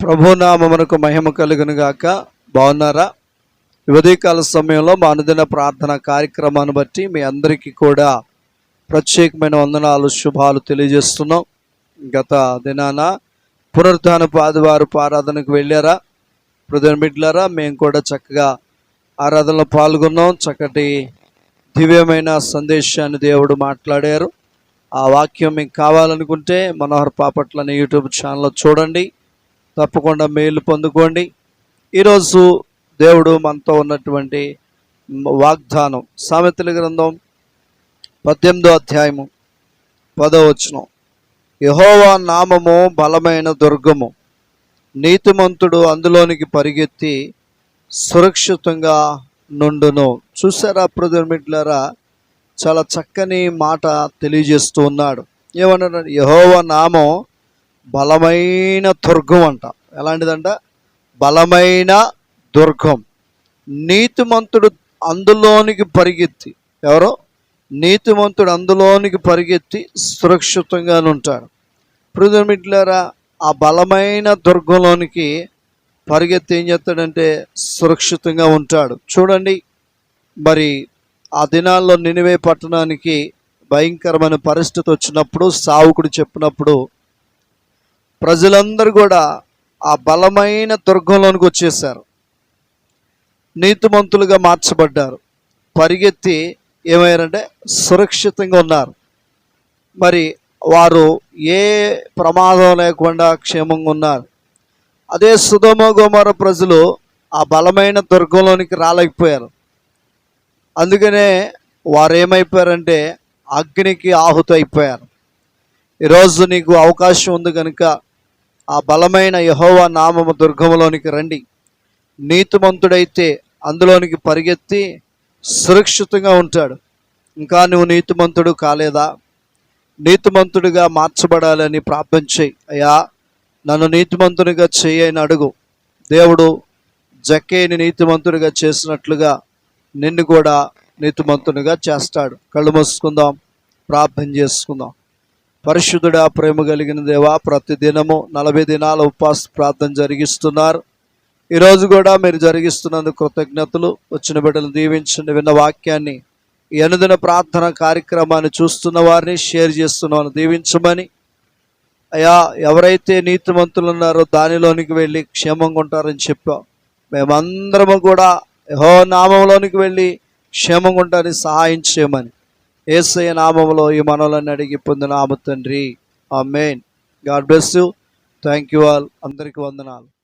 ప్రభునామమునకు మహిమ కలుగును గాక. బాగున్నారా? ఉదయకాల సమయంలో మా అనుదిన ప్రార్థన కార్యక్రమాన్ని బట్టి మీ అందరికీ కూడా ప్రత్యేకమైన వందనాలు శుభాలు తెలియజేస్తున్నాం. గత దినాన పునరుద్ధానపు ఆదివారపు ఆరాధనకు వెళ్ళారా? ప్రధాన బిడ్డలారా మేము కూడా చక్కగా ఆరాధనలో పాల్గొన్నాం. చక్కటి దివ్యమైన సందేశాన్ని దేవుడు మాట్లాడారు. ఆ వాక్యం మీకు కావాలనుకుంటే మనోహర్ పాపట్ల అనే యూట్యూబ్ ఛానల్లో చూడండి. తప్పకుండా మేలు పొందుకోండి. ఈరోజు దేవుడు మనతో ఉన్నటువంటి వాగ్దానం సామెతల గ్రంథం పద్దెనిమిదో అధ్యాయము పదో యహోవా నామము బలమైన దుర్గము నీతిమంతుడు అందులోనికి పరిగెత్తి సురక్షితంగా నుండును. చూసారా ప్రజమిట్లారా చాలా చక్కని మాట తెలియజేస్తూ ఉన్నాడు. ఏమన్నాడు యహోవ నామం బలమైన దుర్గం అంట. ఎలాంటిదంట? బలమైన దుర్గం. నీతిమంతుడు అందులోనికి పరిగెత్తి. ఎవరో? నీతిమంతుడు అందులోనికి పరిగెత్తి సురక్షితంగా ఉంటాడు. పృథమిట్లారా ఆ బలమైన దుర్గంలోనికి పరిగెత్తి ఏం చేస్తాడంటే సురక్షితంగా ఉంటాడు. చూడండి మరి ఆ దినాల్లో నినివే పట్టణానికి భయంకరమైన పరిస్థితి వచ్చినప్పుడు సావుకుడు చెప్పినప్పుడు ప్రజలందరూ కూడా ఆ బలమైన దుర్గంలోనికి వచ్చేసారు నీతిమంతులుగా మార్చబడ్డారు. పరిగెత్తి ఏమయ్యారంటే సురక్షితంగా ఉన్నారు. మరి వారు ఏ ప్రమాదం లేకుండా క్షేమంగా ఉన్నారు. అదే సుధమ గోమర ప్రజలు ఆ బలమైన దుర్గంలోనికి రాలేకపోయారు. అందుకనే వారు ఏమైపోయారంటే అగ్నికి ఆహుతి అయిపోయారు. ఈరోజు నీకు అవకాశం ఉంది కనుక ఆ బలమైన యహోవా నామము దుర్గములోనికి రండి. నీతిమంతుడైతే అందులోనికి పరిగెత్తి సురక్షితంగా ఉంటాడు. ఇంకా నువ్వు నీతిమంతుడు కాలేదా? నీతిమంతుడిగా మార్చబడాలని ప్రార్థన చేయి. అయ్యా నన్ను నీతిమంతునిగా చేయని అడుగు. దేవుడు జక్కేని నీతిమంతుడిగా చేసినట్లుగా నిన్ను కూడా నీతిమంతునిగా చేస్తాడు. కళ్ళు మూసుకుందాం ప్రార్థన చేసుకుందాం. పరిశుద్ధుడా ప్రేమ కలిగిన దేవా ప్రతి దినము నలభై దినాల ఉపవాస ప్రార్థన జరిగిస్తున్నారు. ఈరోజు కూడా మీరు జరిగిస్తున్నందుకు కృతజ్ఞతలు వచ్చిన బిడ్డలు దీవించండి విన్న వాక్యాన్ని ఈ అనుదిన ప్రార్థన కార్యక్రమాన్ని చూస్తున్న వారిని షేర్ చేస్తున్న వారిని దీవించమని. అయ్యా ఎవరైతే నీతిమంతులు ఉన్నారో దానిలోనికి వెళ్ళి క్షేమంగా ఉంటారని చెప్పాం. మేమందరము కూడా యహో నామంలోనికి వెళ్ళి క్షేమంగా ఉంటారని సహాయం చేయమని. ఏసయ నామంలో ఈ మనవులను అడిగి పొందిన ఆమె తండ్రి. ఆ may God bless you. Thank you all. అందరికీ వందనాలు.